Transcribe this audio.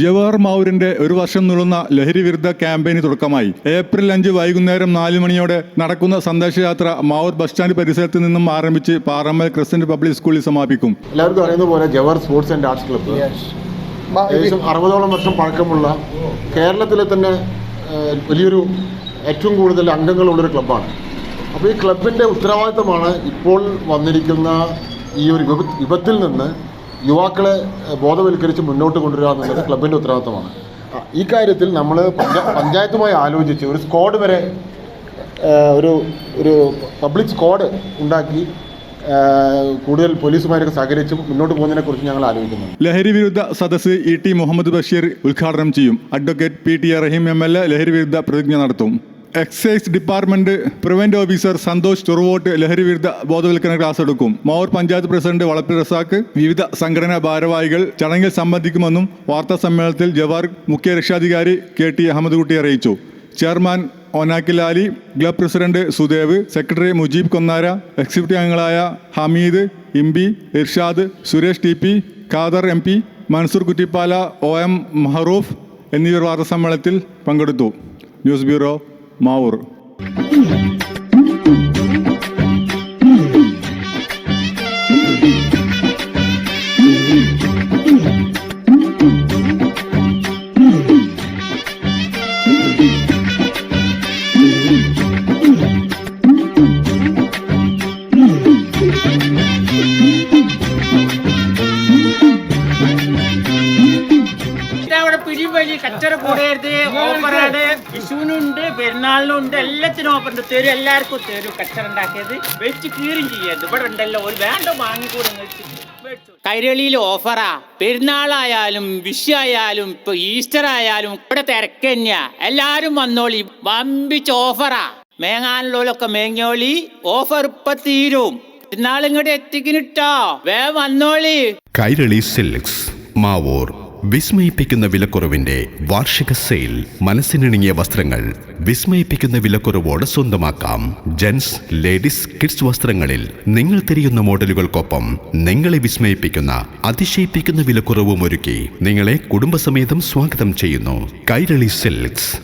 ജവഹർ മാവൂരിന്റെ ഒരു വർഷം നീളുന്ന ലഹരി വിരുദ്ധ ക്യാമ്പയിന് തുടക്കമായി. ഏപ്രിൽ അഞ്ച് വൈകുന്നേരം നാല് മണിയോടെ നടക്കുന്ന സന്ദേശയാത്ര മാവൂർ ബസ് സ്റ്റാൻഡ് പരിസരത്ത് നിന്നും ആരംഭിച്ച് പാറമ്മൽ ക്രിസ്ത്യൻ പബ്ലിക് സ്കൂളിൽ സമാപിക്കും. എല്ലാവർക്കും അറിയുന്ന പോലെ Jawahar sports and arts club ഏകദേശം അറുപതോളം വർഷം പഴക്കമുള്ള കേരളത്തിലെ തന്നെ വലിയൊരു ഏറ്റവും കൂടുതൽ അംഗങ്ങളുള്ളൊരു ക്ലബ്ബാണ്. അപ്പോൾ ഈ ക്ലബിന്റെ ഉത്തരവാദിത്തമാണ് ഇപ്പോൾ വന്നിരിക്കുന്ന ഈ ഒരു വിപ വിപത്തിൽ നിന്ന് യുവാക്കളെ ബോധവൽക്കരിച്ച് മുന്നോട്ട് കൊണ്ടുവരിക എന്നുള്ളത് ക്ലബിന്റെ ഉത്തരവാദിത്തമാണ്. ഈ കാര്യത്തിൽ നമ്മൾ പഞ്ചായത്തുമായി ആലോചിച്ച് ഒരു സ്ക്വാഡ് വരെ ഒരു ഒരു പബ്ലിക് സ്ക്വാഡ് ഉണ്ടാക്കി കൂടുതൽ പോലീസുമാരൊക്കെ സഹകരിച്ച് മുന്നോട്ട് പോകുന്നതിനെക്കുറിച്ച് ഞങ്ങൾ ആലോചിക്കുന്നു. ലഹരി വിരുദ്ധ സദസ്സ് ഇ ടി മുഹമ്മദ് ബഷീർ ഉദ്ഘാടനം ചെയ്യും. Advocate P T Rahim M L A ലഹരി വിരുദ്ധ പ്രതിജ്ഞ നടത്തും. Excise department prevent officer Santhosh Cheruvottu ലഹരി വിരുദ്ധ ബോധവൽക്കരണ ക്ലാസ് എടുക്കും. മാവൂർ പഞ്ചായത്ത് പ്രസിഡന്റ് വളപ്പിൽ റസാക്ക് വിവിധ സംഘടനാ ഭാരവാഹികൾ ചടങ്ങിൽ സംബന്ധിക്കുമെന്നും വാർത്താ സമ്മേളനത്തിൽ ജവാർ മുഖ്യ രക്ഷാധികാരി കെ ടി അഹമ്മദ് കുട്ടി അറിയിച്ചു. Chairman Onakkilali club president Sudev secretary Mujeeb Konnara executive അംഗങ്ങളായ Hameed Imbi Irshad Suresh T P Khader M P Mansoor Kuttippala O M Mahroof എന്നിവർ വാർത്താ സമ്മേളനത്തിൽ പങ്കെടുത്തു. ന്യൂസ് ബ്യൂറോ മാവൂർ അവിടെ പിടിവലി കച്ചറ കൂടരുത് ഓഫറാണ് വിഷുവിനുണ്ട് പെരുന്നാളിനുണ്ട് എല്ലാത്തിനും ഉണ്ട്. തരും എല്ലാവർക്കും തരും കച്ചറ ഉണ്ടാക്കിയത്. വെച്ച് കീറും ചെയ്യരുത്. ഇവിടെ ഉണ്ടല്ലോ ഒരു വേണ്ട വാങ്ങിക്കൂടെ കൈരളിയിൽ ഓഫറാ. പെരുന്നാളായാലും വിഷു ആയാലും ഇപ്പൊ ഈസ്റ്റർ ആയാലും ഇവിടെ തിരക്ക് തന്നെയാ. എല്ലാരും വന്നോളി. വമ്പിച്ച് ഓഫറാ. മേങ്ങാനുള്ളവരൊക്കെ മേങ്ങോളി ഓഫർ ഇപ്പൊ തീരും. പെരുന്നാളിങ്ങോട്ട് എത്തിക്കിനിട്ടോ വേ വന്നോളി. കൈരളി സിൽക്സ് മാവൂർ. വിസ്മയിപ്പിക്കുന്ന വിലക്കുറവിന്റെ വാർഷിക സെയിൽ മനസ്സിനിണങ്ങിയ വസ്ത്രങ്ങൾ വിസ്മയിപ്പിക്കുന്ന വിലക്കുറവോടെ സ്വന്തമാക്കാം. ജെൻസ് ലേഡീസ് കിഡ്സ് വസ്ത്രങ്ങളിൽ നിങ്ങൾ തിരിയുന്ന മോഡലുകൾക്കൊപ്പം നിങ്ങളെ വിസ്മയിപ്പിക്കുന്ന അതിശയിപ്പിക്കുന്ന വിലക്കുറവും ഒരുക്കി നിങ്ങളെ കുടുംബസമേതം സ്വാഗതം ചെയ്യുന്നു. Kairali silks